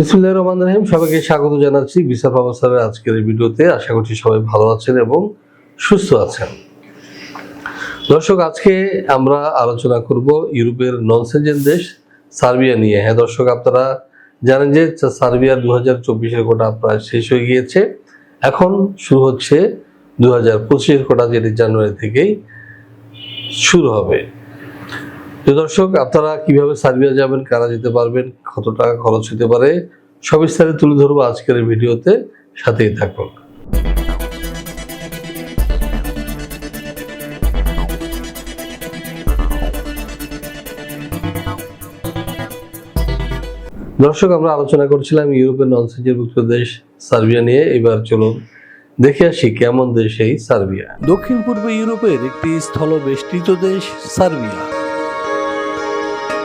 বিসমুল্লাহ রহমান রহিম। সবাইকে স্বাগত জানাচ্ছি বিসার প্রফেসরের আজকের এই ভিডিওতে। আশা করছি সবাই ভালো আছেন এবং সুস্থ আছেন। দর্শক, আজকে আমরা আলোচনা করব ইউরোপের নন সেনজেন দেশ সার্বিয়া নিয়ে। হ্যাঁ দর্শক, আপনারা জানেন যে সার্বিয়ার দু হাজার চব্বিশের কোটা প্রায় শেষ হয়ে গিয়েছে। এখন শুরু হচ্ছে দু হাজার পঁচিশের কোটা, যেটি জানুয়ারি থেকেই শুরু হবে। তো দর্শক, আপনারা কীভাবে সার্বিয়া যাবেন, কারা যেতে পারবেন, কত টাকা খরচ হতে পারে সবিস্তারে তুলে ধরবো আজকের ভিডিওতে। সাথেই থাকুন। দর্শক, আমরা আলোচনা করছিলাম ইউরোপের ননসেঞ্জের মুক্ত দেশ সার্বিয়া নিয়ে। এবার চলুন দেখে আসি কেমন দেশ এই সার্বিয়া। দক্ষিণ পূর্ব ইউরোপের একটি স্থলবেষ্টিত দেশ সার্বিয়া।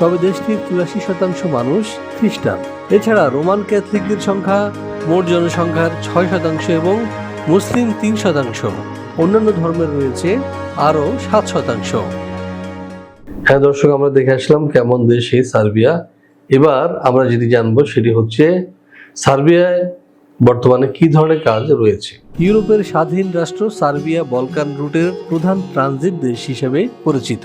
তবে দেশটির চুরাশি শতাংশ মানুষ খ্রিস্টান। এছাড়া রোমান ক্যাথলিকদের সংখ্যা মোট জনসংখ্যার ছয় শতাংশ এবং মুসলিম তিন শতাংশ। অন্যান্য ধর্মের রয়েছে আরও সাত শতাংশ। হ্যাঁ দর্শক, আমরা দেখে আসলাম কেমন দেশ এই সার্বিয়া। এবার আমরা যেটি জানব সেটি হচ্ছে সার্বিয়ায় বর্তমানে কি ধরনের কাজ রয়েছে। ইউরোপের স্বাধীন রাষ্ট্র সার্বিয়া বলকান রুটের প্রধান ট্রানজিট দেশ হিসেবে পরিচিত।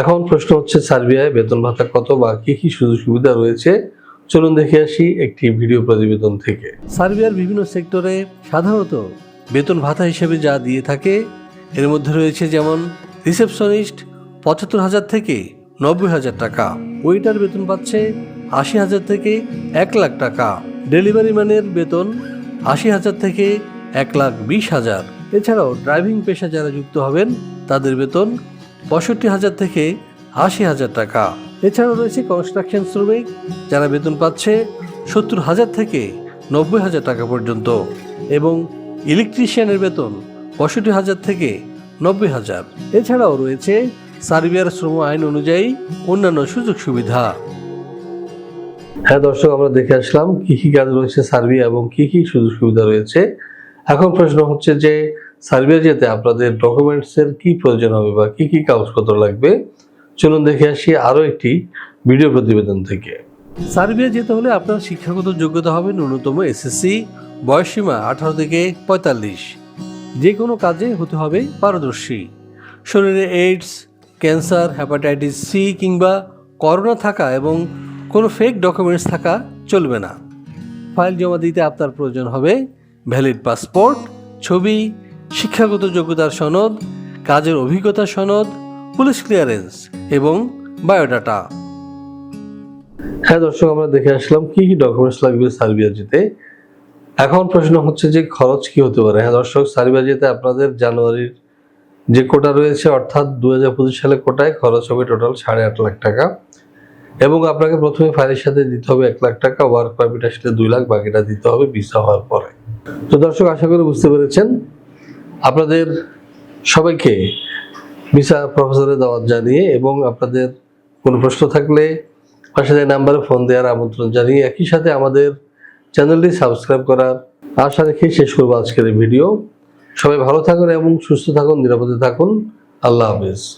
এখন প্রশ্ন হচ্ছে সার্বিয়ায় বেতন ভাতা কত বা কি কি সুযোগ সুবিধা রয়েছে? চলুন দেখে আসি একটি ভিডিও প্রতিবেদন থেকে। সার্বিয়ার বিভিন্ন সেক্টরে সাধারণত বেতন ভাতা হিসেবে যা দিয়ে থাকে, এর মধ্যে রয়েছে যেমন রিসেপশনিস্ট পঁচাত্তর হাজার থেকে নব্বই হাজার টাকা, ওয়েটার বেতন পাচ্ছে আশি হাজার থেকে এক লাখ টাকা, ডেলিভারি ম্যানের বেতন আশি হাজার থেকে এক লাখ বিশ হাজার। এছাড়াও ড্রাইভিং পেশা যারা যুক্ত হবেন, তাদের বেতন পঁয়ষট্টি হাজার থেকে আশি হাজার টাকা। এছাড়াও রয়েছে কনস্ট্রাকশন শ্রমিক, যারা বেতন পাচ্ছে সত্তর হাজার থেকে নব্বই হাজার টাকা পর্যন্ত। এবং ইলেকট্রিশিয়ানের বেতন পঁয়ষট্টি হাজার থেকে নব্বই হাজার। এছাড়াও রয়েছে সার্বিয়ার শ্রম আইন অনুযায়ী অন্যান্য সুযোগ সুবিধা। হ্যাঁ দর্শক, আমরা দেখে আসলাম কি কি কাজ রয়েছে সার্বিয়া এবং কি কি সুযোগ সুবিধা রয়েছে। এখন প্রশ্ন হচ্ছে যে সার্বিয়া যেতে আপনাদের ডকুমেন্টস এর কি প্রয়োজন হবে বা কি কি কাগজপত্র লাগবে? চলুন দেখে আসি আরও একটি ভিডিও প্রতিবেদন থেকে। সার্বিয়া যেতে হলে আপনার শিক্ষাগত যোগ্যতা হবে ন্যূনতম এসএসসি বয়সসীমা আঠারো থেকে পঁয়তাল্লিশ। যে কোনো কাজে হতে হবে পারদর্শী। শরীরে এইডস ক্যান্সার হ্যাপাটাইটিস সি কিংবা করোনা থাকা এবং কোনো ফেক ডকুমেন্টস থাকা চলবে না। ফাইল জমা দিতে আপনার প্রয়োজন হবে ভ্যালিড পাসপোর্ট ছবি শিক্ষাগত যোগ্যতার সনদ, কাজের অভিজ্ঞতা সনদ, পুলিশ ক্লিয়ারেন্স এবং বায়োডাটা হ্যাঁ দর্শক, আমরা দেখে আসলাম কি কি ডকুমেন্টস লাগবে সার্বিয়া যেতে এখন প্রশ্ন হচ্ছে যে খরচ কি হতে পারে? হ্যাঁ দর্শক সার্বিয়া যেতে আপনাদের জানুয়ারির যে কোটা রয়েছে, অর্থাৎ দু হাজার পঁচিশ সালে কোটায় খরচ হবে টোটাল সাড়ে আট লাখ টাকা এবং আপনাকে প্রথমে ফাইলের সাথে দিতে হবে এক লাখ টাকা ওয়ার্ক পারমিটের সাথে দুই লাখ, বাকিটা দিতে হবে ভিসা হওয়ার পরে। তো দর্শক, আশা করি বুঝতে পেরেছেন। আপনাদের সবাইকে ভিসা প্রফেসরে দাওয়াত জানিয়ে এবং আপনাদের কোনো প্রশ্ন থাকলে পাশে নাম্বারে ফোন দেওয়ার আমন্ত্রণ জানিয়ে একই সাথে আমাদের চ্যানেলটি সাবস্ক্রাইব করার আশা রেখে শেষ করব আজকের ভিডিও। সবাই ভালো থাকুন এবং সুস্থ থাকুন, নিরাপদে থাকুন। আল্লাহ হাফেজ।